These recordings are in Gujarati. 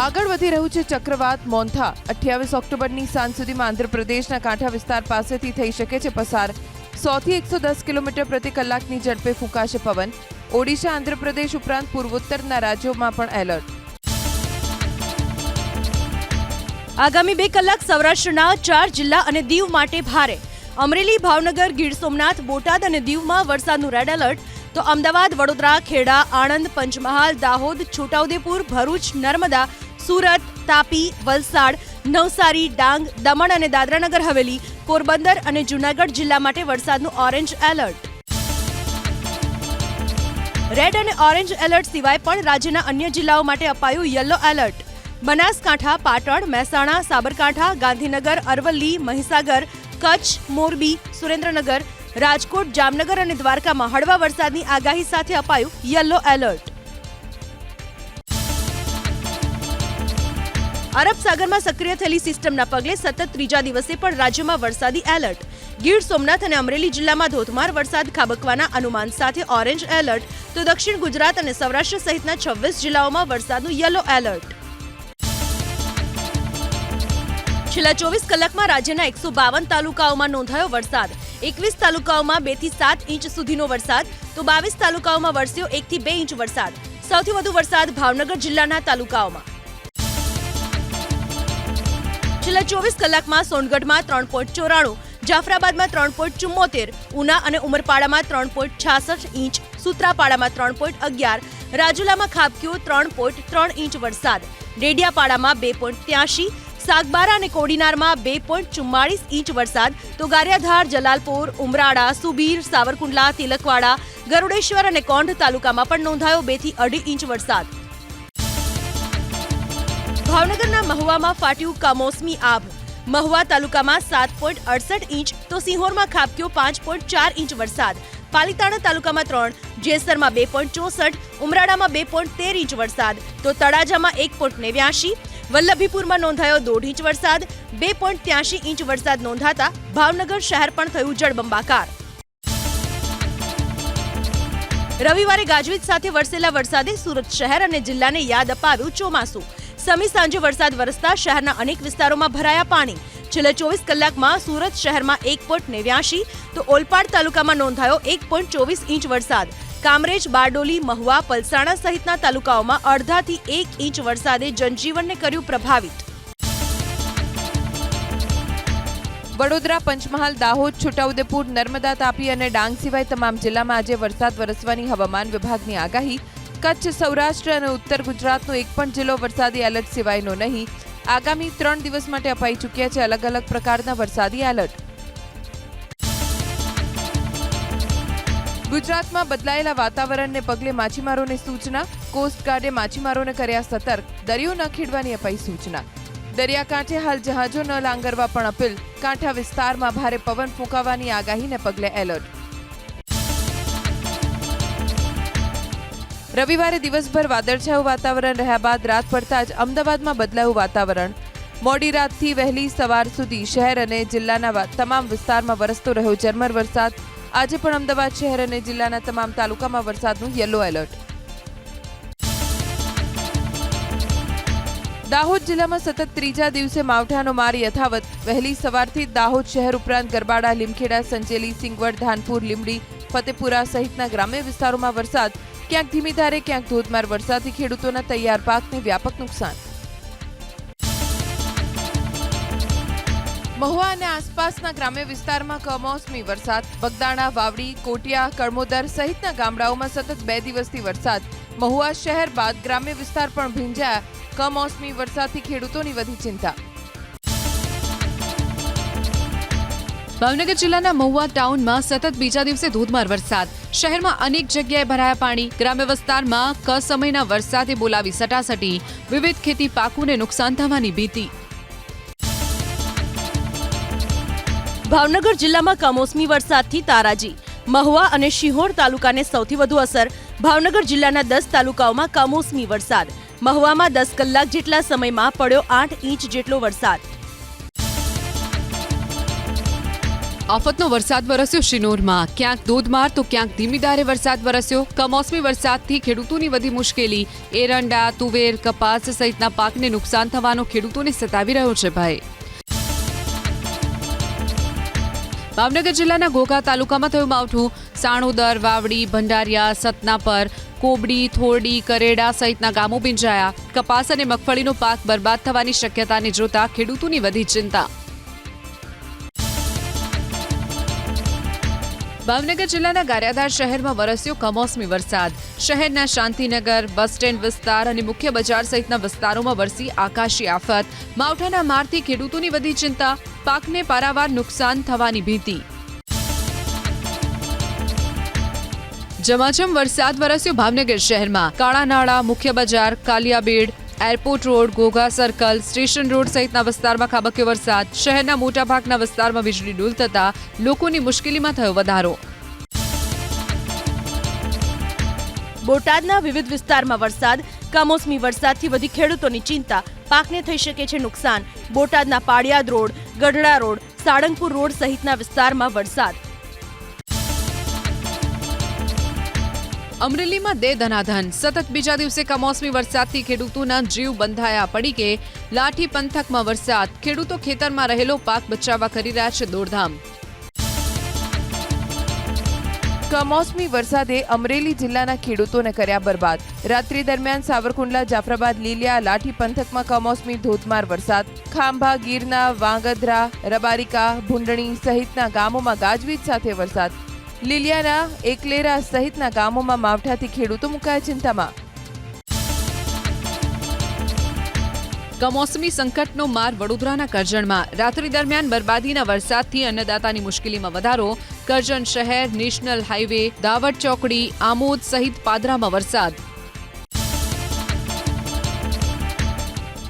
આગળ વધી રહ્યું છે ચક્રવાત મોન્થા. અઠ્યાવીસ ઓક્ટોબરની સાંજ સુધીમાં આંધ્રપ્રદેશના કાંઠા વિસ્તાર પાસેથી થઈ શકે છે પસાર. સોથી એકસો દસ કિલોમીટર પ્રતિ કલાકની ઝડપે ફૂંકાશે પવન. ઓડિશા, આંધ્રપ્રદેશ ઉપરાંત પૂર્વોત્તરના રાજ્યોમાં પણ એલર્ટ. આગામી બે કલાક સૌરાષ્ટ્રના ચાર જિલ્લા અને દીવ માટે ભારે. અમરેલી, ભાવનગર, ગીર સોમનાથ, બોટાદ અને દીવમાં વરસાદનું રેડ એલર્ટ તો અમદાવાદ, વડોદરા, ખેડા, આણંદ, પંચમહાલ, દાહોદ, છોટાઉદેપુર, ભરૂચ, નર્મદા સુરત, તાપી, વલસાડ, નવસારી, ડાંગ, દમણ અને દાદરાનગર હવેલી, પોરબંદર અને જૂનાગઢ જિલ્લા માટે વરસાદનું ઓરેન્જ એલર્ટ. રેડ અને ઓરેન્જ એલર્ટ સિવાય પણ રાજ્યના અન્ય જિલ્લાઓ માટે અપાયું યલો એલર્ટ. બનાસકાંઠા, પાટણ, મહેસાણા, સાબરકાંઠા, ગાંધીનગર, અરવલ્લી, મહીસાગર, કચ્છ, મોરબી, સુરેન્દ્રનગર, રાજકોટ, જામનગર અને દ્વારકામાં હળવા વરસાદની આગાહી સાથે અપાયું યલો એલર્ટ. અરબ સાગરમાં સક્રિય થયેલી સિસ્ટમના પગલે સતત ત્રીજા દિવસે પણ રાજ્યમાં વરસાદી એલર્ટ. ગીર સોમનાથ અને અમરેલી જિલ્લામાં ધોધમાર વરસાદ ખાબકવાના અનુમાન સાથે ઓરેન્જ એલર્ટ. તો દક્ષિણ ગુજરાત અને સૌરાષ્ટ્ર સહિતના છવ્વીસ જિલ્લાઓમાં વરસાદનું યલો એલર્ટ. છેલ્લા ચોવીસ કલાકમાં રાજ્યના એકસો બાવન તાલુકાઓમાં નોંધાયો વરસાદ. એકવીસ તાલુકાઓમાં બેથી સાત ઇંચ સુધીનો વરસાદ. તો બાવીસ તાલુકાઓમાં વરસ્યો એક થી બે ઇંચ વરસાદ. સૌથી વધુ વરસાદ ભાવનગર જિલ્લાના તાલુકાઓમાં. છેલ્લા ચોવીસ કલાકમાં સોનગઢમાં ત્રણ પોઈન્ટ ચોરાણું, જાફરાબાદમાં ત્રણ પોઈન્ટ ચુમ્મોતેર ઉના અને ઉમરપાડામાં ત્રણ પોઈન્ટ છાસઠ ઇંચ, સુત્રાપાડામાં ત્રણ પોઈન્ટ અગિયાર, રાજુલામાં ખાબક્યો ત્રણ પોઈન્ટ ત્રણ ઇંચ વરસાદ, ડેડિયાપાડામાં બે પોઈન્ટ ત્યાસી સાગબારા અને કોડીનારમાં બે પોઈન્ટ ચુમ્માળીસ ઇંચ વરસાદ, તો ગારિયાધાર, જલાલપોર, ઉમરાળા, સુબીર, સાવરકુંડલા, તિલકવાડા, ગરુડેશ્વર અને કોંઢ તાલુકામાં પણ નોંધાયો બેથી અઢી ઇંચ વરસાદ. ભાવનગરના મહુવામાં ફાટ્યું કમોસમી આભ મહુવા તાલુકામાં સાત પોઈન્ટ અડસઠ ઇંચ, તો સિંહોરમાં ખાબક્યો પાંચ પોઈન્ટ ચાર ઇંચ વરસાદ. પાલિતાણા તાલુકામાં ત્રણ, જેસરમાં બે પોઈન્ટ ચોસઠ, ઉમરાળામાં બે પોઈન્ટ તેર ઇંચ વરસાદ, તો તળાજામાં એક પોઈન્ટ નેવ્યાશી, વલ્લભીપુરમાં નોંધાયો દોઢ ઇંચ વરસાદ, બે પોઈન્ટ ત્યાસી ઇંચ વરસાદ નોંધાતા ભાવનગર શહેર પણ થયું જળબંબાકાર. રવિવારે ગાજવીજ સાથે વરસેલા વરસાદે સુરત શહેર અને જિલ્લાને યાદ અપાવ્યું ચોમાસું. સમી સાંજે વરસાદ વરસતા શહેરના અનેક વિસ્તારોમાં ભરાયા પાણી. છેલ્લા ચોવીસ કલાકમાં સુરત શહેરમાં એક પોઈન્ટ નેવ્યાશી, તો ઓલપાડ તાલુકામાં નોંધાયો એક પોઈન્ટ ચોવીસ ઇંચ વરસાદ. કામરેજ, બારડોલી, મહુવા, પલસાણા સહિતના તાલુકાઓમાં અડધાથી એક ઇંચ વરસાદે જનજીવનને કર્યું પ્રભાવિત. વડોદરા, પંચમહાલ, દાહોદ, છોટાઉદેપુર, નર્મદા, તાપી અને ડાંગ સિવાય તમામ જિલ્લામાં આજે વરસાદ વરસવાની હવામાન વિભાગની આગાહી કચ્છ, સૌરાષ્ટ્ર અને ઉત્તર ગુજરાતનો એક પણ જિલ્લો વરસાદી એલર્ટ સિવાયનો નહીં. આગામી ત્રણ દિવસ માટે અપાઈ ચૂક્યા છે અલગ અલગ પ્રકારના વરસાદી એલર્ટ. ગુજરાતમાં બદલાયેલા વાતાવરણને પગલે માછીમારોને સૂચના કોસ્ટગાર્ડે માછીમારોને કર્યા સતર્ક, દરિયો ન ખેડવાની અપાઈ સૂચના. દરિયાકાંઠે હાલ જહાજો ન લાંગરવા પણ અપીલ, કાંઠા વિસ્તારમાં ભારે પવન ફૂંકાવાની આગાહીને પગલે એલર્ટ. રવિવારે દિવસભર વાદળછાયું વાતાવરણ રહ્યા બાદ રાત પડતા જ અમદાવાદમાં બદલાયું વાતાવરણ. મોડી રાતથી વહેલી સવાર સુધી શહેર અને જિલ્લાના તમામ વિસ્તારમાં વરસતો રહ્યો ઝરમર વરસાદ. આજે પણ અમદાવાદ શહેર અને જિલ્લાના તમામ તાલુકામાં વરસાદનું યલો એલર્ટ. દાહોદ જિલ્લામાં સતત ત્રીજા દિવસે માવઠાનો માર યથાવત. વહેલી સવારથી દાહોદ શહેર ઉપરાંત ગરબાડા, લીમખેડા, સંજેલી, સિંગવડ, ધાનપુર લીમડી ફતેપુરા સહિતના ગ્રામ્ય વિસ્તારોમાં વરસાદ. ક્યાંક ધીમી ધારે, ક્યાંક ધોધમાર વરસાદથી ખેડૂતોના તૈયાર પાકને વ્યાપક નુકસાન. મહુવા અને આસપાસના ગ્રામ્ય વિસ્તારમાં કમોસમી વરસાદ. બગદાણા, વાવડી, કોટિયા કળમોદર સહિતના ગામડાઓમાં સતત બે દિવસથી વરસાદ. મહુવા શહેર બાદ ગ્રામ્ય વિસ્તાર પણ ભીંજાયા. કમોસમી વરસાદથી ખેડૂતોની વધી ચિંતા. ભાવનગર જિલ્લાના મહુવા ટાઉનમાં સતત બીજા દિવસે ધોધમાર વરસાદ. શહેરમાં અનેક જગ્યાએ ભરાયા પાણી. ગ્રામ્ય વિસ્તારમાં કસમયના વરસાદે બોલાવી સટાસટી. વિવિધ ખેતી પાકોને નુકસાન થવાની ભીતિ. ભાવનગર જિલ્લામાં કમોસમી વરસાદથી તારાજી. મહુવા અને શિહોર તાલુકાને સૌથી વધુ અસર. ભાવનગર જિલ્લાના દસ તાલુકાઓમાં કમોસમી વરસાદ. મહુવામાં દસ કલાક જેટલા સમયમાં પડ્યો આઠ ઇંચ જેટલો વરસાદ. આફતનો વરસાદ વરસ્યો શિનોરમાં. ક્યાંક ધોધમાર તો ક્યાંક ધીમીધારે વરસાદ વરસ્યો. કમોસમી વરસાદથી ખેડૂતોની વધી મુશ્કેલી. એરંડા, તુવેર, કપાસ સહિતના પાકને નુકસાન થવાનો ખેડૂતોને સતાવી રહ્યો છે ભાઈ ભાવનગર જિલ્લાના ઘોઘા તાલુકામાં થયું માવઠું. સાણોદર, વાવડી, ભંડારિયા સતનાપર કોબડી, થોરડી, કરેડા સહિતના ગામો ભીંજાયા કપાસ અને મગફળીનો પાક બરબાદ થવાની શક્યતાને જોતા ખેડૂતોની વધી ચિંતા. ભાવનગર જિલ્લાના ગારિયાધાર શહેરમાં વરસ્યો કમોસમી વરસાદ. શહેરના શાંતિનગર, બસ સ્ટેન્ડ વિસ્તાર અને મુખ્ય બજાર સહિતના વિસ્તારોમાં વરસી આકાશી આફત. માવઠાના મારથી ખેડૂતોની વધી ચિંતા, પાકને પારાવાર નુકસાન થવાની ભીતિ. જમાજમ વરસાદ વરસ્યો ભાવનગર શહેરમાં. કાળા નાળા મુખ્ય બજાર, Kaliyabid airport road Ghogha circle, station road સહિતના વિસ્તારમાં ખાબક્યો વરસાદ. શહેરના મોટાભાગના વિસ્તારમાં વીજળી ડૂલ થતા લોકોની મુશ્કેલીમાં થયો વધારો. બોટાદના વિવિધ વિસ્તારમાં વરસાદ. કમોસમી વરસાદથી વધી ખેડૂતોની ચિંતા. પાકને થઈ શકે છે નુકસાન. બોટાદના Padiyad road, Gadhada road, Salangpur road સહિતના વિસ્તારમાં વરસાદ. અમરેલીમાં દે ધનાધન. સતત બીજા દિવસે કમોસમી વરસાદથી ખેડૂતોના જીવ બંધાયા પડી કે લાઠી પંથકમાં વરસાદ. ખેડૂતો ખેતરમાં રહેલો પાક બચાવવા કરી રહ્યા છે દોડધામ. કમોસમી વરસાદે અમરેલી જિલ્લાના ખેડૂતોને કર્યા બરબાદ. રાત્રિ દરમિયાન સાવરકુંડલા, જાફરાબાદ, લીલિયા, લાઠી પંથકમાં કમોસમી ધોધમાર વરસાદ. ખાંભા, ગીરના, વાંગધ્રા, રબારિકા, ભૂંડણી સહિતના ગામોમાં ગાજવીજ સાથે વરસાદ. લીલિયાના એકલેરા સહિતના ગામોમાં માવઠાથી ખેડૂતો મુકાયા ચિંતામાં. કમોસમી સંકટનો માર વડોદરાના કરજણમાં. રાત્રિ દરમિયાન બરબાદીના વરસાદથી અન્નદાતાની મુશ્કેલીમાં વધારો. કરજણ શહેર, નેશનલ હાઈવે દાવડ ચોકડી, આમોદ સહિત પાદરામાં વરસાદ.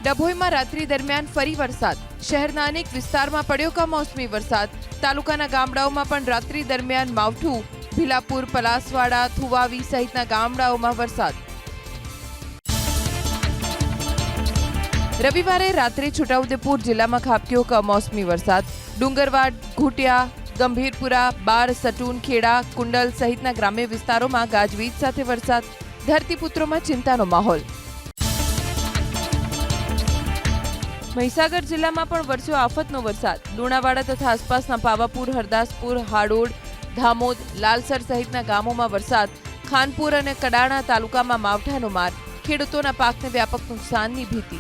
ડભોઈમાં રાત્રિ દરમિયાન ફરી વરસાદ. શહેરના અનેક વિસ્તારમાં પડ્યો કમોસમી વરસાદ. તાલુકાના ગામડાઓમાં પણ રાત્રિ દરમિયાન માવઠું. ભીલાપુર, પલાસવાડા, થુવાવી સહિતના ગામડાઓમાં વરસાદ. રવિવારે રાત્રે છોટાઉદેપુર જિલ્લામાં ખાબક્યો કમોસમી વરસાદ. ડુંગરવાડ, ઘૂંટિયા, ગંભીરપુરા, બાર, સટુન, ખેડા, કુંડલ સહિતના ગ્રામ્ય વિસ્તારોમાં ગાજવીજ સાથે વરસાદ. ધરતીપુત્રોમાં ચિંતાનો માહોલ. મહીસાગર જિલ્લામાં પણ વરસ્યો આફતનો વરસાદ. લુણાવાડા તથા આસપાસના પાવાપુર, હરદાસપુર હાડોડ ધામોદ, લાલસર સહિતના ગામોમાં વરસાદ. ખાનપુર અને કડાણા તાલુકામાં માવઠાનો માર. ખેડૂતોના પાકને વ્યાપક નુકસાનની ભીતિ.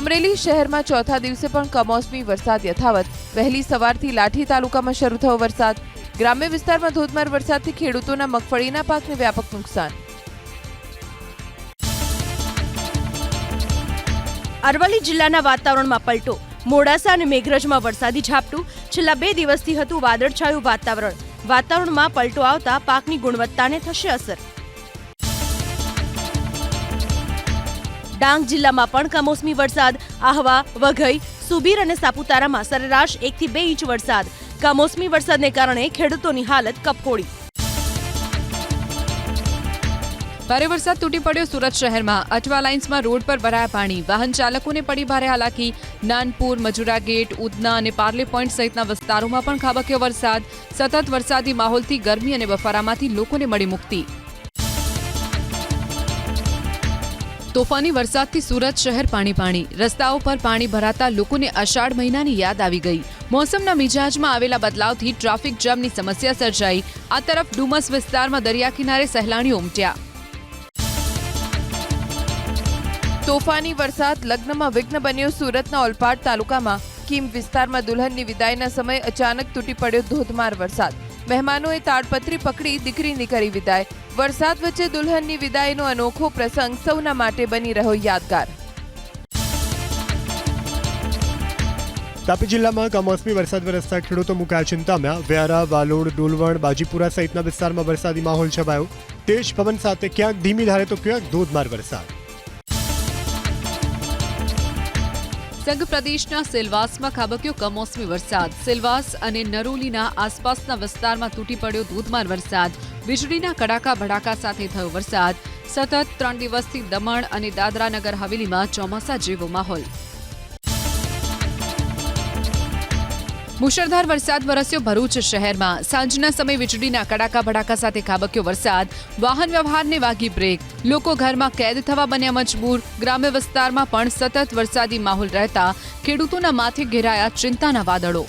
અમરેલી શહેરમાં ચોથા દિવસે પણ કમોસમી વરસાદ યથાવત. વહેલી સવારથી લાઠી તાલુકામાં શરૂ થયો વરસાદ. ગ્રામ્ય વિસ્તારમાં ધોધમાર વરસાદથી ખેડૂતોના મગફળીના પાકને વ્યાપક નુકસાન. અરવલ્લી જિલ્લાના વાતાવરણમાં પલટો. મોડાસા અને મેઘરજમાં વરસાદી ઝાપટું. છેલ્લા બે દિવસથી હતું વાદળછાયું વાતાવરણ. વાતાવરણમાં પલટો આવતા પાકની ગુણવત્તાને થશે અસર. ડાંગ જિલ્લામાં પણ કમોસમી વરસાદ. આહવા, વઘઈ, સુબીર અને સાપુતારામાં સરેરાશ એકથી બે ઇંચ વરસાદ. કમોસમી વરસાદને કારણે ખેડૂતોની હાલત કપકોડી ભારે વરસાદ તૂટી પડ્યો સુરત શહેરમાં. અઠવા લાઇન્સમાં રોડ પર ભરાયા પાણી. વાહન ચાલકોને પડી ભારે હાલાકી. નાનપુર, મજુરા ગેટ, ઉધના અને પાર્લે પોઈન્ટ સહિતના વિસ્તારોમાં પણ ખાબક્યો વરસાદ. સતત વરસાદી માહોલથી ગરમી અને બફારામાંથી લોકોને મળી મુક્તિ. તોફાની વરસાદથી સુરત શહેર પાણી પાણી. રસ્તાઓ પર પાણી ભરાતા લોકોને અષાઢ મહિનાની યાદ આવી ગઈ. મોસમના મિજાજમાં આવેલા બદલાવથી ટ્રાફિક જામની સમસ્યા સર્જાઈ. આ તરફ ડુમસ વિસ્તારમાં દરિયા કિનારે સહેલાણીઓ ઉમટ્યા. તોફાની વરસાદ લગ્નમાં વિઘ્ન બન્યો સુરતના ઓલપાડ તાલુકામાં. કીમ વિસ્તારમાં દુલ્હનની વિદાયના સમયે અચાનક તૂટી પડ્યો ધોધમાર વરસાદ. મહેમાનોએ તાડપત્રી પકડી દીકરીની કરી વિદાય. વરસાદ વચ્ચે દુલ્હનની વિદાયનો અનોખો પ્રસંગ સૌના માટે બની રહ્યો યાદગાર. તાપી જિલ્લામાં કમોસમી વરસાદ વરસતા ખેડૂતો મુકાયા ચિંતામાં. વ્યારા, વાલોડ, ડોલવણ, બાજીપુરા સહિતના વિસ્તારમાં વરસાદી માહોલ છવાયો. તેજ પવન સાથે ક્યાંક ધીમી ધારે તો ક્યાંક ધોધમાર વરસાદ. સંઘ પ્રદેશના સેલવાસમાં ખાબક્યો કમોસમી વરસાદ. સેલવાસ અને નરોલીના આસપાસના વિસ્તારમાં તૂટી પડ્યો ધોધમાર વરસાદ. વીજળીના કડાકા ભડાકા સાથે થયો વરસાદ. સતત ત્રણ દિવસથી દમણ અને દાદરા નગર હવેલીમાં ચોમાસા જેવો માહોલ. મુશળધાર વરસાદ વરસ્યો ભરૂચ શહેરમાં. સાંજના સમયે વીજળીના કડાકા ભડાકા સાથે ખાબક્યો વરસાદ. વાહન વ્યવહારને વાગી બ્રેક. લોકો ઘરમાં કેદ થવા બન્યા મજબૂર. ગ્રામ્ય વિસ્તારમાં પણ સતત વરસાદી માહોલ રહેતા ખેડૂતોના માથે ઘેરાયા ચિંતાના વાદળો.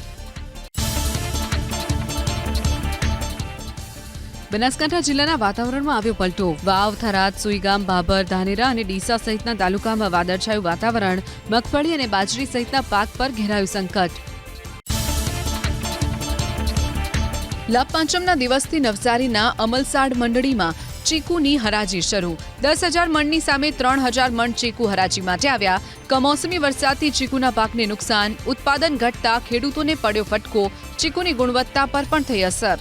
બનાસકાંઠા જિલ્લાના વાતાવરણમાં આવ્યો પલટો. વાવ, થરાદ, સુઈગામ ભાભર ધાનેરા અને ડીસા સહિતના તાલુકામાં વાદળછાયું વાતાવરણ, મગફળી અને બાજરી સહિતના પાક પર ઘેરાયું સંકટ. લાભ દિવસથી નવસારીના અમલસાડ મંડળીમાં ચીકુની હરાજી શરૂ. દસ હજાર મણની સામે ત્રણ હજાર મણ ચીકુ હરાજી માટે આવ્યા. કમોસમી વરસાદથી ચીકુના પાકને નુકસાન. ઉત્પાદન ઘટતા ખેડૂતોને પડ્યો ફટકો. ચીકુની ગુણવત્તા પર પણ થઈ અસર.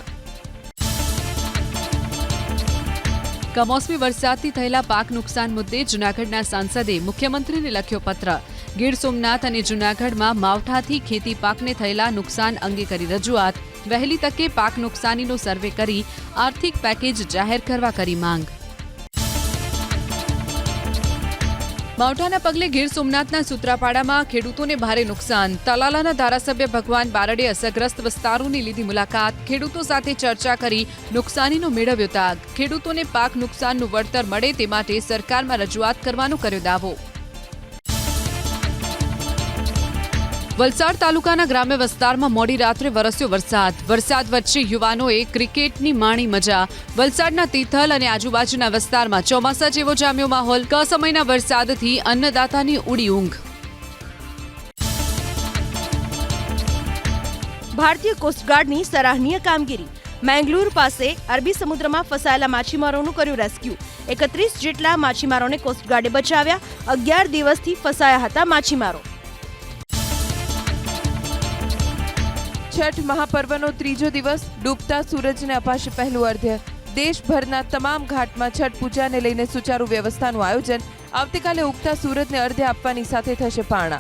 કમોસમી વરસાદથી થયેલા પાક નુકસાન મુદ્દે જૂનાગઢના સાંસદે મુખ્યમંત્રીને લખ્યો પત્ર. ગીર સોમનાથ અને જૂનાગઢમાં માવઠાથી ખેતી પાકને થયેલા નુકસાન અંગે કરી રજૂઆત. વહેલી તકે પાક નુકસાનીનો સર્વે કરી આર્થિક પેકેજ જાહેર કરવા કરી માંગ. માવઠાના પગલે ગીર સોમનાથના સુત્રાપાડામાં ખેડૂતોને ભારે નુકસાન. તલાલાના ધારાસભ્ય ભગવાન બારડે અસરગ્રસ્ત વિસ્તારોની લીધી મુલાકાત. ખેડૂતો સાથે ચર્ચા કરી નુકસાનીનો મેળવ્યો તાગ. ખેડૂતોને પાક નુકસાનનું વળતર મળે તે માટે સરકારમાં રજૂઆત કરવાનો કર્યો દાવો. વલસાડ તાલુકાના ગ્રામ્ય વિસ્તારમાં મોડી રાત્રે વરસ્યો વરસાદ. વરસાદ વચ્ચે યુવાનોએ ક્રિકેટની માણી મજા. વલસાડના તિથલ અને આજુબાજુના વિસ્તારમાં ચોમાસા જેવો જામ્યો માહોલ. ક સમયના વરસાદથી અન્નદાતાની ઉડી ઊંઘ. ભારતીય કોસ્ટગાર્ડની સરાહનીય કામગીરી. મેંગલુર પાસે અરબી સમુદ્રમાં ફસાયેલા માછીમારોનું કર્યું રેસ્ક્યુ. એકત્રીસ જેટલા માછીમારોને કોસ્ટગાર્ડે બચાવ્યા. અગિયાર દિવસથી ફસાયા હતા માછીમારો. છઠ મહાપર્વનો ત્રીજો દિવસ ડૂબતા સૂરજને અપાશે પહેલું અર્ધ્ય. દેશભરના તમામ ઘાટમાં છઠ પૂજાને લઈને સુચારુ વ્યવસ્થાનું આયોજન આવતીકાલે ઉગતા સૂરજને અર્ધ્ય આપવાની સાથે થશે પારણા.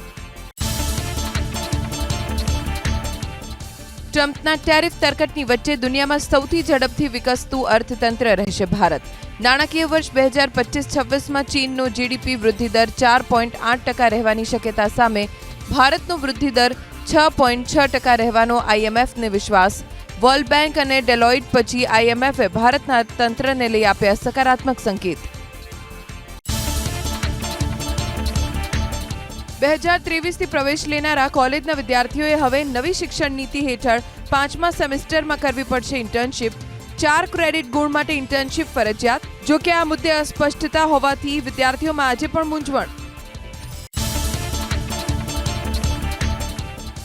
ટ્રમ્પના ટેરિફ તરકટની વચ્ચે દુનિયામાં સૌથી ઝડપથી વિકસતું અર્થતંત્ર રહેશે ભારત. નાણાકીય વર્ષ બે હજાર પચીસ છવ્વીસમાં ચીનનો જીડીપી વૃદ્ધિદર ચાર પોઈન્ટ આઠ ટકા રહેવાની શક્યતા સામે ભારતનો વૃદ્ધિદર છ પોઈન્ટ છ ટકા રહેવાનો આઈએમએફને વિશ્વાસ. વર્લ્ડ બેંક અને ડેલોઇટ પછી આઈએમએફે ભારતના તંત્રને લઈ આપ્યા સકારાત્મક સંકેત. બે હજાર ત્રેવીસથી પ્રવેશ લેનારા કોલેજના વિદ્યાર્થીઓએ હવે નવી શિક્ષણ નીતિ હેઠળ પાંચમા સેમેસ્ટરમાં કરવી પડશે ઇન્ટર્નશીપ. ચાર ક્રેડિટ ગુણ માટે ઇન્ટર્નશીપ ફરજિયાત જો કે આ મુદ્દે અસ્પષ્ટતા હોવાથી વિદ્યાર્થીઓમાં આજે પણ મૂંઝવણ.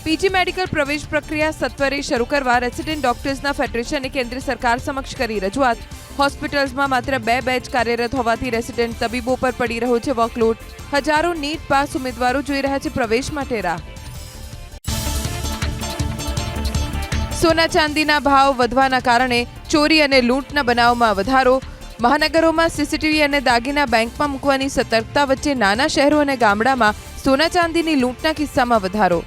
પીજી મેડિકલ પ્રવેશ પ્રક્રિયા સત્વરે શરૂ કરવા રેસિડેન્ટ ડોક્ટર્સના ફેડરેશને કેન્દ્ર સરકાર સમક્ષ કરી રજૂઆત. હોસ્પિટલ્સમાં માત્ર બે બેચ કાર્યરત હોવાથી રેસિડેન્ટ તબીબો પર પડી રહ્યો છે વર્કલોડ. હજારો નીટ પાસ ઉમેદવારો જોઈ રહ્યા છે પ્રવેશ માટે રાહ. સોના ચાંદીના ભાવ વધવાના કારણે ચોરી અને લૂંટના બનાવમાં વધારો. મહાનગરોમાં સીસીટીવી અને દાગીના બેંકમાં મૂકવાની સતર્કતા વચ્ચે નાના શહેરો અને ગામડામાં સોના ચાંદીની લૂંટના કિસ્સામાં વધારો.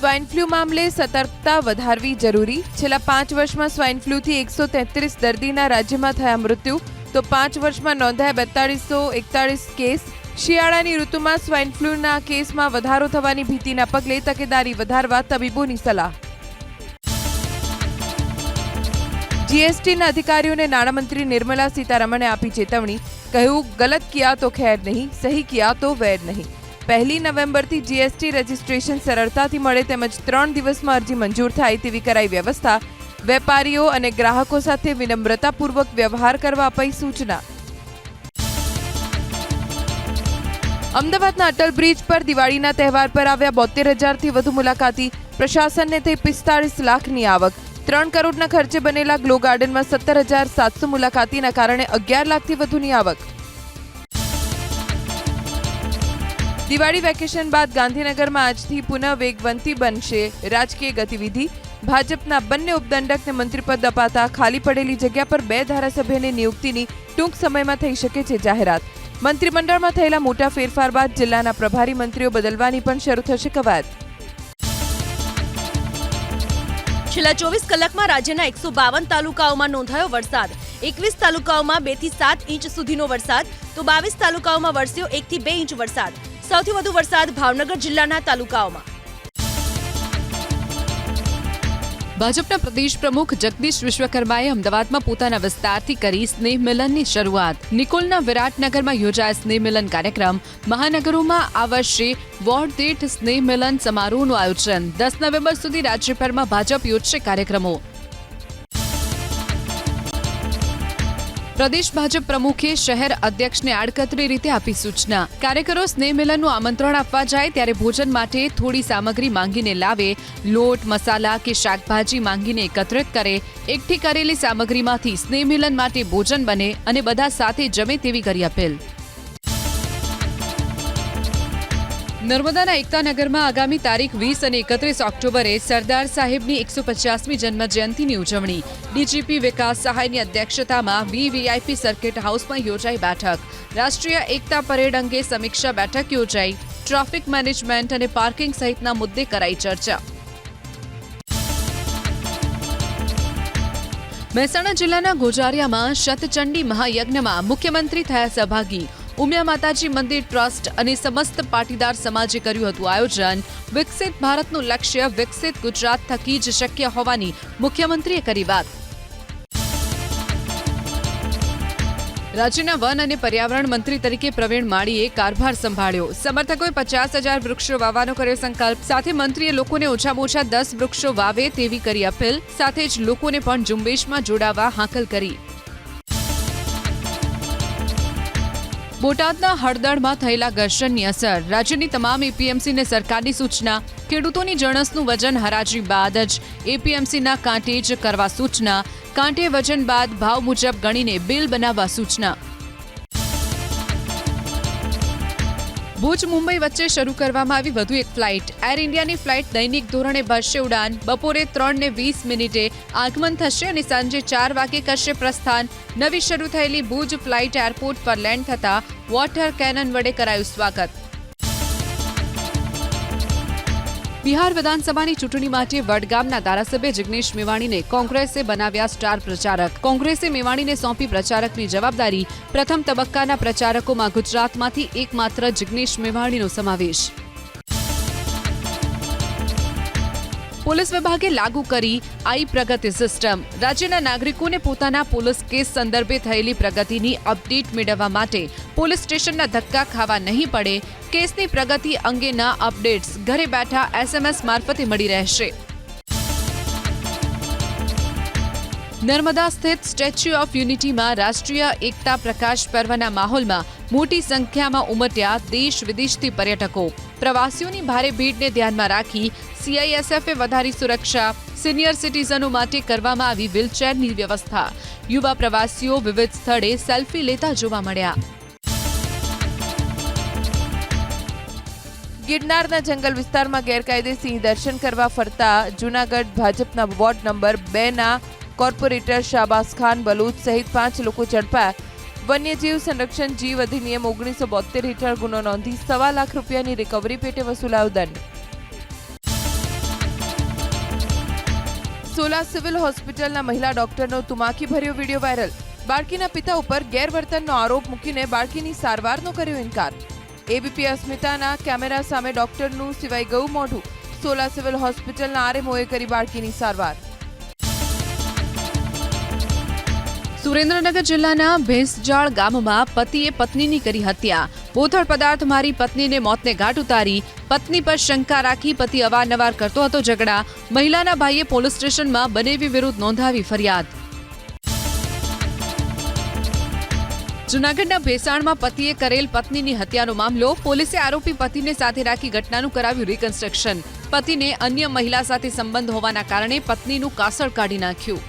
સ્વાઇન ફ્લૂ મામલે સતર્કતા વધારવી જરૂરી. છેલ્લા પાંચ વર્ષમાં સ્વાઇન ફ્લૂથી એકસો તેત્રીસ દર્દીના રાજ્યમાં થયા મૃત્યુ, તો પાંચ વર્ષમાં નોંધાયા બેતાળીસો એકતાળીસ કેસ. શિયાળાની ઋતુમાં સ્વાઇન ફ્લૂના કેસમાં વધારો થવાની ભીતિના પગલે તકેદારી વધારવા તબીબોની સલાહ. જીએસટીના અધિકારીઓને નાણામંત્રી નિર્મલા સીતારમણે આપી ચેતવણી. કહ્યું, ગલત કિયા તો ખેર નહીં, સહી કિયા તો વેર નહીં. પહેલી નવેમ્બરથી જીએસટી રજીસ્ટ્રેશન સરળતાથી મળે તેમજ ત્રણ દિવસમાં અરજી મંજૂર થાય તેવી કરાઈ વ્યવસ્થા વેપારીઓ અને ગ્રાહકો સાથે વિનમ્રતાપૂર્વક વ્યવહાર કરવા અપાઈ સૂચના. અમદાવાદના અટલ બ્રિજ પર દિવાળીના તહેવાર પર આવ્યા બોતેર હજારથી વધુ મુલાકાતી પ્રશાસનને થઈ પિસ્તાળીસ લાખની આવક. ત્રણ કરોડના ખર્ચે બનેલા ગ્લો ગાર્ડનમાં સત્તર હજાર સાતસો મુલાકાતીના કારણે અગિયાર લાખથી વધુની આવક. દિવાળી વેકેશન બાદ ગાંધીનગરમાં આજથી પુનઃ વેગવંતી બનશે રાજકીય ગતિવિધિ. ભાજપના બંને ઉપદંડકને મંત્રીપદ અપાતા ખાલી પડેલી જગ્યા પર બે ધારાસભ્યની નિયુક્તિની ટૂંક સમયમાં થઈ શકે છે જાહેરાત. મંત્રીમંડળમાં થયેલા મોટા ફેરફાર બાદ જિલ્લાના પ્રભારી મંત્રીઓ બદલવાની પણ શરૂ થશે કવાયત. છેલ્લા ચોવીસ કલાકમાં રાજ્યના એકસો બાવન તાલુકાઓમાં નોંધાયો વરસાદ. એકવીસ તાલુકાઓમાં બેથી સાત ઇંચ સુધીનો વરસાદ. તો બાવીસ તાલુકાઓમાં વરસ્યો એક થી બે ઇંચ વરસાદ. સૌથી વધુ વરસાદ ભાવનગર જિલ્લાના તાલુકાઓમાં. ભાજપના પ્રદેશ પ્રમુખ જગદીશ વિશ્વકર્માએ અમદાવાદમાં પોતાના વિસ્તારથી કરી સ્નેહ મિલનની શરૂઆત. નિકોલના વિરાટનગરમાં યોજાયા સ્નેહ મિલન કાર્યક્રમ. મહાનગરોમાં આ વર્ષે વોર્ડ દીઠ સ્નેહ મિલન સમારોહનું આયોજન. દસ નવેમ્બર સુધી રાજ્યભરમાં ભાજપ યોજશે કાર્યક્રમો. પ્રદેશ ભાજપ પ્રમુખે શહેર અધ્યક્ષને આડકતરી રીતે આપી સૂચના. કાર્યકરો સ્નેહ મિલનનું આમંત્રણ આપવા જાય ત્યારે ભોજન માટે થોડી સામગ્રી માંગીને લાવે, લોટ, મસાલા કે શાકભાજી માંગીને એકત્રિત કરે. એકઠી કરેલી સામગ્રીમાંથી સ્નેહ મિલન માટે ભોજન બને અને બધા સાથે જમે તેવી કરી અપીલ. નર્મદાના એકતાનગરમાં આગામી તારીખ વીસ અને એકત્રીસ ઓક્ટોબરે સરદાર સાહેબની એકસો પચાસમી જન્મ જયંતિની ઉજવણી. ડીજીપી વિકાસ સહાયની અધ્યક્ષતામાં વીવીઆઈપી સર્કિટ હાઉસમાં યોજાઈ બેઠક. રાષ્ટ્રીય એકતા પરેડ અંગે સમીક્ષા બેઠક યોજાઈ. ટ્રાફિક મેનેજમેન્ટ અને પાર્કિંગ સહિતના મુદ્દે કરાઈ ચર્ચા. મહેસાણા જિલ્લાના ગોજારિયામાં શતચંડી મહાયજ્ઞમાં મુખ્યમંત્રી થયા સહભાગી. ઉમિયા માતાજી મંદિર ટ્રસ્ટ અને સમસ્ત પાટીદાર સમાજે કર્યું હતું આયોજન. વિકસિત ભારતનું લક્ષ્ય, વિકસિત ગુજરાત થકી જ શક્ય હોવાની મુખ્યમંત્રીએ કરી વાત. રાજ્યના વન અને પર્યાવરણ મંત્રી તરીકે પ્રવીણ માળીએ કારભાર સંભાળ્યો. સમર્થકોએ પચાસ હજાર વૃક્ષો વાવવાનો કર્યો સંકલ્પ. સાથે મંત્રીએ લોકોને ઓછામાં ઓછા દસ વૃક્ષો વાવે તેવી કરી અપીલ. સાથે જ લોકોને પણ ઝુંબેશમાં જોડાવા હાકલ કરી. બોટાદના હળદળમાં થયેલા ઘર્ષણની અસર. રાજ્યની તમામ એપીએમસીને સરકારની સૂચના. ખેડૂતોની જણસનું વજન હરાજી બાદ જ એપીએમસીના કાંટે જ કરવા સૂચના. કાંટે વજન બાદ ભાવ મુજબ ગણીને બિલ બનાવવા સૂચના. ભુજ, મુંબઈ વચ્ચે શરૂ કરવામાં આવી વધુ એક ફ્લાઇટ. એર ઇન્ડિયાની ફ્લાઇટ દૈનિક ધોરણે ભરશે ઉડાન, બપોરે ત્રણ ને વીસ મિનિટે આગમન થશે અને સાંજે ચાર વાગે કરશે પ્રસ્થાન. નવી શરૂ થયેલી ભુજ ફ્લાઇટ એરપોર્ટ પર લેન્ડ થતા વોટર કેનન વડે કરાયું સ્વાગત. બિહાર વિધાનસભાની ચૂંટણી માટે વડગામના ધારાસભ્ય જિગ્નેશ મેવાણીને કોંગ્રેસે બનાવ્યા સ્ટાર પ્રચારક. કોંગ્રેસે મેવાણીને સોંપી પ્રચારકની જવાબદારી પ્રથમ તબક્કાના પ્રચારકોમાં ગુજરાતમાંથી એકમાત્ર જિગ્નેશ મેવાણીનો સમાવેશ. પોલીસ વિભાગે લાગુ કરી આઈ પ્રગતિ સિસ્ટમ. રાજ્યના નાગરિકોને પોતાના પોલીસ કેસ સંદર્ભે થયેલી પ્રગતિની અપડેટ મેળવવા માટે પોલીસ સ્ટેશનના ધક્કા ખાવા નહીં પડે, કેસની પ્રગતિ અંગેના અપડેટ્સ. ઘરે બેઠા એસએમએસ મારફતે મળી રહેશે. નર્મદા સ્થિત સ્ટેચ્યુ ઓફ યુનિટીમાં રાષ્ટ્રીય એકતા પ્રકાશ પર્વના માહોલમાં મોટી સંખ્યામાં ઉમટ્યા દેશ વિદેશથી પર્યટકો. પ્રવાસીઓની ભારે ભીડને ધ્યાનમાં રાખી સીઆઈએસએફે વધારી સુરક્ષા, સિનિયર સિટીઝનો માટે કરવામાં આવી વ્હીલચેરની વ્યવસ્થા. યુવા પ્રવાસીઓ વિવિધ સ્થળે સેલ્ફી લેતા જોવા મળ્યા. ગિરનારના જંગલ વિસ્તારમાં ગેરકાયદે સિંહ દર્શન કરવા ફરતા જૂનાગઢ ભાજપના વોર્ડ નંબર બે ના કોર્પોરેટર શાબાસ ખાન, બલૂચ સહિત પાંચ લોકો ઝડપાયા. વન્યજીવ સંરક્ષણ જીવ અધિનિયમ ઓગણીસો બોતેર હેઠળ ગુનો નોંધી સવા લાખ રૂપિયાની રિકવરી પેટે વસૂલાયો દંડ. સોલા સિવિલ હોસ્પિટલના મહિલા ડોક્ટરનો તુમાકી ભર્યો વીડિયો વાયરલ. બાળકીના પિતા ઉપર ગેરવર્તનનો આરોપ મૂકીને બાળકીની સારવારનો કર્યો ઇનકાર. એબીપી અસ્મિતાના કેમેરા સામે ડોક્ટરનું સિવાય ગયું મોઢું. સોલા સિવિલ હોસ્પિટલના આરએમઓએ કરી બાળકીની સારવાર. સુરેન્દ્રનગર જિલ્લાના ભેંસજાળ ગામમાં પતિએ પત્નીની કરી હત્યા. પોથળ પદાર્થ મારી પત્નીને મોતને ઘાટ ઉતારી પત્ની પર શંકા રાખી પતિ અવારનવાર કરતો હતો ઝઘડા. મહિલાના ભાઈએ પોલીસ સ્ટેશનમાં બનેવી વિરુદ્ધ નોંધાવી ફરિયાદ. જૂનાગઢના ભેસાણમાં પતિએ કરેલ પત્નીની હત્યાનો મામલો પોલીસે આરોપી પતિને સાથે રાખી ઘટનાનું કરાવ્યું રિકન્સ્ટ્રક્શન પતિને અન્ય મહિલા સાથે સંબંધ હોવાના કારણે પત્નીનું કાસળ કાઢી નાખ્યું.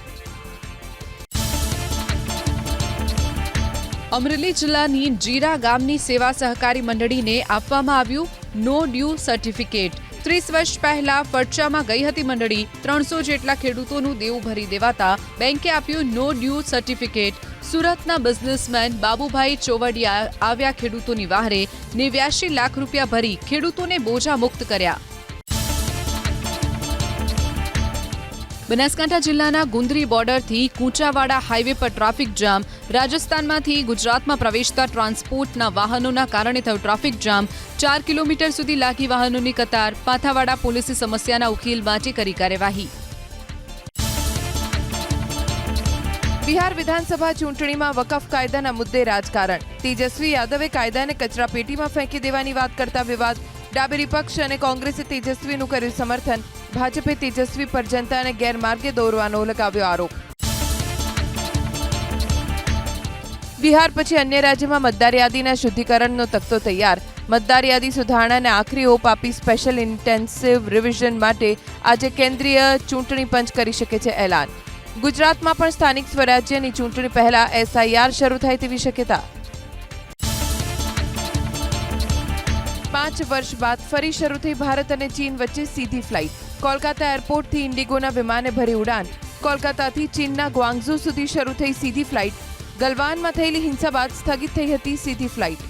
અમરેલી જિલ્લાની જીરા ગામની સેવા સહકારી મંડળીને આપવામાં આવ્યું નો ડ્યુ સર્ટિફિકેટ. ત્રીસ વર્ષ પહેલા ફરચામાં ગઈ હતી મંડળી. ત્રણસો જેટલા ખેડૂતોનું દેવું ભરી દેવાતા બેંકે આપ્યું નો ડ્યુ સર્ટિફિકેટ. સુરતના બિઝનેસમેન બાબુભાઈ ચોવડિયા આવ્યા ખેડૂતોની વહારે નેવ્યાશી લાખ રૂપિયા ભરી ખેડૂતોને બોજા મુક્ત કર્યા. બનાસકાંઠા જિલ્લાના ગુંદરી બોર્ડરથી કૂંચાવાડા હાઈવે પર ટ્રાફિક જામ. રાજસ્થાનમાંથી ગુજરાતમાં પ્રવેશતા ટ્રાન્સપોર્ટના વાહનોના કારણે થયો ટ્રાફિક જામ. ચાર કિલોમીટર સુધી લાગી વાહનોની કતાર. પાથાવાડા પોલીસે સમસ્યાના ઉકેલ માટે કરી કાર્યવાહી. બિહાર વિધાનસભા ચૂંટણીમાં વકફ કાયદાના મુદ્દે રાજકારણ. તેજસ્વી યાદવે કાયદાને કચરાપેટીમાં ફેંકી દેવાની વાત કરતા વિવાદ. ડાબેરી પક્ષ અને કોંગ્રેસે તેજસ્વીનું કર્યું સમર્થન. ભાજપે તેજસ્વી પર જનતાને ગેરમાર્ગે દોરવાનો લગાવ્યો આરોપ. બિહાર પછી અન્ય રાજ્યમાં મતદાર યાદીના શુદ્ધિકરણનો તખતો તૈયાર. મતદાર યાદી સુધારણાને આખરી ઓપ આપી સ્પેશિયલ ઇન્ટેન્સિવ રિવિઝન માટે આજે કેન્દ્રીય ચૂંટણી પંચ કરી શકે છે એલાન. ગુજરાતમાં પણ સ્થાનિક સ્વરાજ્યની ચૂંટણી પહેલા એસઆઈઆર શરૂ થાય તેવી શક્યતા. પાંચ વર્ષ બાદ ફરી શરૂ થઈ ભારત અને ચીન વચ્ચે સીધી ફ્લાઇટ. કોલકાતા એરપોર્ટથી ઇન્ડિગોના વિમાને ભરી ઉડાન. કોલકાતાથી ચીનના ગ્વાંગઝુ સુધી શરૂ થઈ સીધી ફ્લાઇટ. ગલવાનમાં થયેલી હિંસા બાદ સ્થગિત થઈ હતી સીધી ફ્લાઇટ.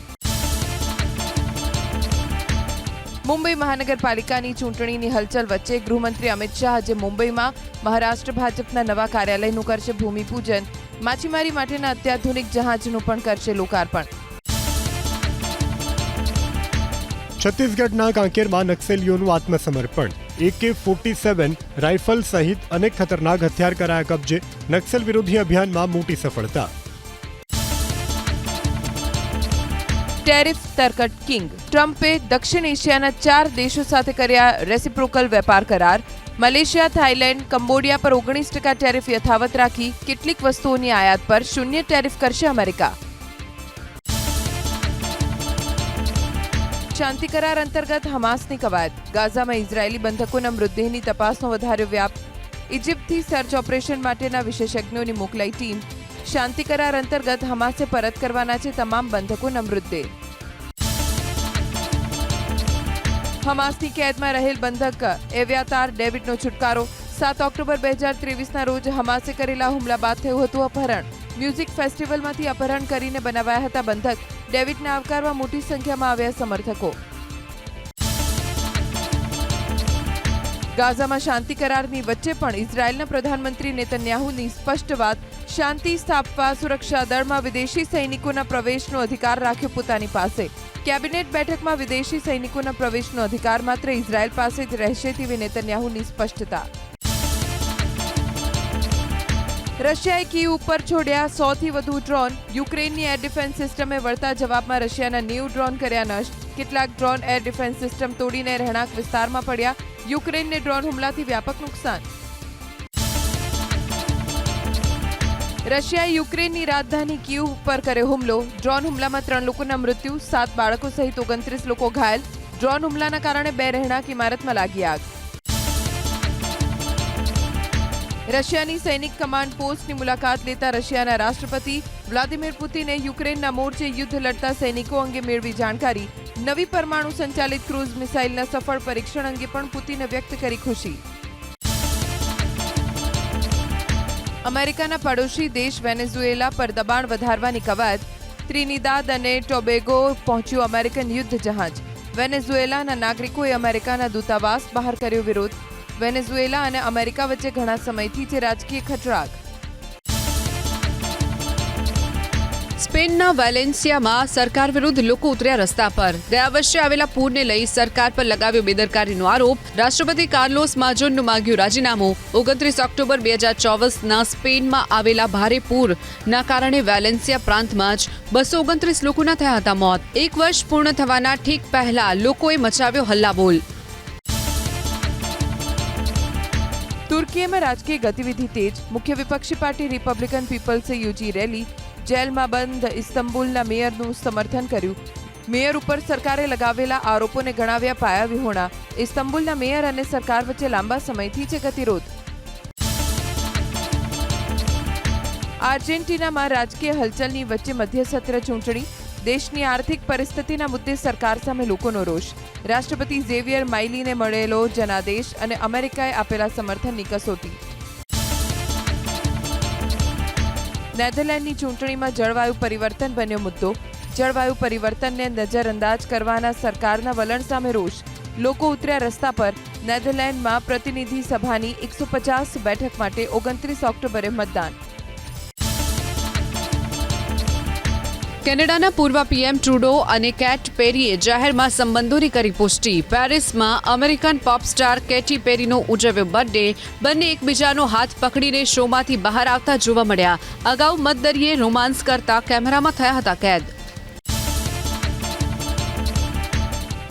મુંબઈ મહાનગરપાલિકાની ચૂંટણીની હલચલ વચ્ચે ગૃહમંત્રી અમિત શાહ આજે મુંબઈમાં મહારાષ્ટ્ર ભાજપના નવા કાર્યાલયનું કરશે ભૂમિપૂજન. માછીમારી માટેના અત્યાધુનિક જહાજનું પણ કરશે લોકાર્પણ. છત્તીસગઢના કાંકેરમાં નક્સલીઓનું આત્મસમર્પણ એકે ફોર્ટી સેવન રાઇફલ સહિત અનેક ખતરનાક હથિયાર કરાયા કબજે નક્સલ વિરોધી અભિયાનમાં મોટી સફળતા ટેરિફ તરકટ કિંગ ટ્રમ્પે દક્ષિણ એશિયાના ચાર દેશો સાથે કર્યા રેસિપ્રોકલ વેપાર કરાર મલેશિયા થાઇલેન્ડ કંબોડિયા પર ઓગણીસ ટકા ટેરિફ યથાવત રાખી કેટલીક વસ્તુઓની આયાત પર શૂન્ય ટેરિફ કરશે અમેરિકા શાંતિ કરાર અંતર્ગત હમાસની કવાયત. ગાઝામાં ઇઝરાયેલી બંધકોના મૃતદેહની તપાસનો વધાર્યો વ્યાપ. ઇજિપ્તથી સર્ચ ઓપરેશન માટેના વિશેષજ્ઞોની મોકલાઈ ટીમ શાંતિ કરાર અંતર્ગત હમાસે પરત કરવાના છે તમામ બંધકોના મૃતદેહ. હમાસની કેદમાં રહેલ બંધક એવ્યાતાર ડેવિડનો છુટકારો. સાત ઓક્ટોબર બે હજાર ત્રેવીસના રોજ હમાસે કરેલા હુમલા બાદ થયું હતું અપહરણ. મ્યુઝિક ફેસ્ટિવલમાંથી અપહરણ કરીને બનાવાયા હતા બંધક. ડેવિડને આવકારવા મોટી સંખ્યામાં આવ્યા સમર્થકો. ગાઝામાં શાંતિ કરારની વચ્ચે પણ ઇઝરાયેલના પ્રધાનમંત્રી નેતન્યાહુની સ્પષ્ટ વાત, શાંતિ સ્થાપવા સુરક્ષા દળમાં વિદેશી સૈનિકોના પ્રવેશનો અધિકાર રાખ્યો પોતાની પાસે. કેબિનેટ બેઠકમાં વિદેશી સૈનિકોના પ્રવેશનો અધિકાર માત્ર ઇઝરાયેલ પાસે જ રહેશે તેવી નેતન્યાહુની સ્પષ્ટતા. રશિયાએ કીવ ઉપર છોડ્યા સોથી વધુ ડ્રોન. યુક્રેનની એર ડિફેન્સ સિસ્ટમે વળતા જવાબમાં રશિયાના નેવ ડ્રોન કર્યા નષ્ટ. કેટલાક ડ્રોન એર ડિફેન્સ સિસ્ટમ તોડીને રહેણાંક વિસ્તારમાં પડ્યા. યુક્રેનને ડ્રોન હુમલાથી વ્યાપક નુકસાન. રશિયાએ યુક્રેનની રાજધાની કીવ ઉપર કર્યો હુમલો. ડ્રોન હુમલામાં ત્રણ લોકોના મૃત્યુ, સાત બાળકો સહિત ઓગણત્રીસ લોકો ઘાયલ. ડ્રોન હુમલાના કારણે બે રહેણાંક ઇમારતમાં લાગી આગ. રશિયાની સૈનિક કમાન્ડ પોસ્ટની મુલાકાત લેતા રશિયાના રાષ્ટ્રપતિ વ્લાદિમીર પુતિને યુક્રેનના મોરચે યુદ્ધ લડતા સૈનિકો અંગે મેળવી જાણકારી નવી પરમાણુ સંચાલિત ક્રૂઝ મિસાઇલના સફળ પરીક્ષણ અંગે પણ પુતિને વ્યક્ત કરી ખુશી અમેરિકાના પડોશી દેશ વેનેઝુએલા પર દબાણ વધારવાની કવાયત ત્રિનિદાદ અને ટોબેગો પહોંચ્યું અમેરિકન યુદ્ધ જહાજ વેનેઝુએલાના નાગરિકોએ અમેરિકાના દૂતાવાસ બહાર કર્યો વિરોધ વેનેઝુએલા અને અમેરિકા વચ્ચે ઘણા સમયથી છે રાજકીય ખટરાગ સ્પેનના વેલેન્સિયામાં સરકાર વિરુદ્ધ લોકો ઉતર્યા રસ્તા પર. ગયા વર્ષે આવેલા પૂરને લઈ સરકાર પર લગાવ્યો બેદરકારીનો આરોપ. રાષ્ટ્રપતિ કાર્લોસ માજોનનું માંગ્યું રાજીનામું. ઓગણત્રીસ ઓક્ટોબર બે હજાર ચોવીસના સ્પેનમાં આવેલા ભારે પૂરના કારણે વેલેન્સિયા પ્રાંતમાં જ બસો ઓગણત્રીસ લોકોના થયા હતા મોત. એક વર્ષ પૂર્ણ થવાના ઠીક પહેલા લોકોએ મચાવ્યો હલ્લાબોલ. તુર્કીમાં રાજકીય ગતિવિધિ તેજ. મુખ્ય વિપક્ષી પાર્ટી રિપબ્લિકન પીપલ્સે યોજી રેલી. જેલમાં બંધ ઇસ્તંબુલના મેયરનું સમર્થન કર્યું. મેયર ઉપર સરકારે લગાવેલા આરોપોને ગણાવ્યા પાયા વિહોણા. ઇસ્તંબુલના મેયર અને સરકાર વચ્ચે લાંબા સમયથી છે ગતિરોધ. આર્જેન્ટિનામાં રાજકીય હલચલની વચ્ચે મધ્યસત્ર ચૂંટણી. દેશની આર્થિક પરિસ્થિતિના મુદ્દે સરકાર સામે લોકોનો રોષ. રાષ્ટ્રપતિ ઝેવિયર માઇલીને મળેલો જનાદેશ અને અમેરિકાએ આપેલા સમર્થનની કસોટી. નેધરલેન્ડની ચૂંટણીમાં જળવાયુ પરિવર્તન બન્યો મુદ્દો. જળવાયુ પરિવર્તનને નજરઅંદાજ કરવાના સરકારના વલણ સામે રોષ. લોકો ઉતર્યા રસ્તા પર. નેધરલેન્ડમાં પ્રતિનિધિ સભાની એકસો પચાસ બેઠક માટે ઓગણત્રીસ ઓક્ટોબરે મતદાન. કેનેડાના પૂર્વ પીએમ ટ્રુડો અને કેટ પેરીએ જાહેરમાં સંબંધોની કરી પુષ્ટિ. પેરિસમાં અમેરિકન પોપ સ્ટાર કેટી પેરીનો ઉજવ્યો બર્થડે બંને એકબીજાનો હાથ પકડીને શોમાંથી બહાર આવતા જોવા મળ્યા. અગાઉ મતદરીએ રોમાન્સ કરતા કેમેરામાં થયા હતા કેદ.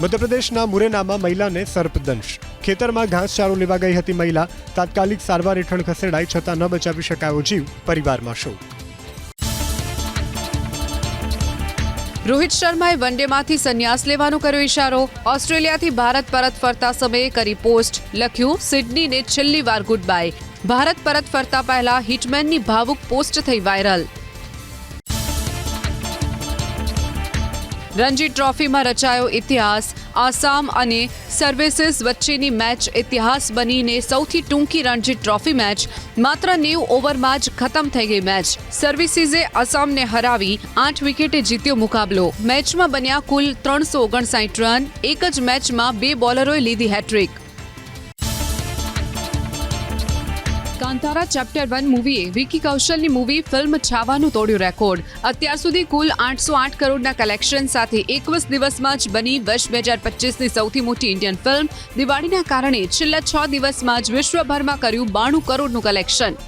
મધ્યપ્રદેશના મુરેનામાં મહિલાને સર્પદંશ. ખેતરમાં ઘાસચારો લેવા ગઈ હતી મહિલા. તાત્કાલિક સારવાર હેઠળ ખસેડાઈ છતાં ન બચાવી શકાયો જીવ પરિવારમાં શોક. રોહિત શર્માએ વનડેમાંથી સંન્યાસ લેવાનો કર્યો ઇશારો ઓસ્ટ્રેલિયાથી ભારત પરત ફરતા સમયે કરી પોસ્ટ. લખ્યું, સિડનીને છેલ્લી વાર ગુડ બાય ભારત પરત ફરતા પહેલા હિટમેનની ભાવુક પોસ્ટ થઈ વાયરલ. રણજી ટ્રોફીમાં રચાયો ઇતિહાસ. આસામ અને સર્વિસીસ વચ્ચેની મેચ ઇતિહાસ બનીને સૌથી ટૂંકી રણજી ટ્રોફી મેચ. માત્ર નેવ ઓવરમાં જ ખતમ થઈ ગઈ મેચ. સર્વિસીસે આસામને હરાવી આઠ વિકેટે જીત્યો મુકાબલો. મેચમાં બન્યા કુલ ત્રણસો ઓગણસાઠ રન. એક જ મેચમાં બે બોલરોએ લીધી hat trick. Kantara chapter one મૂવીએ Vicky કૌશલની મૂવી ફિલ્મ છાવાનું તોડ્યું રેકોર્ડ અત્યાર સુધી કુલ આઠસો આઠ કરોડના કલેક્શન સાથે એકવીસ દિવસમાં જ બની વર્ષ બે હજાર પચીસની સૌથી મોટી ઇન્ડિયન ફિલ્મ દિવાળીના કારણે છેલ્લા છ દિવસમાં જ વિશ્વભરમાં કર્યું બાણું કરોડનું કલેક્શન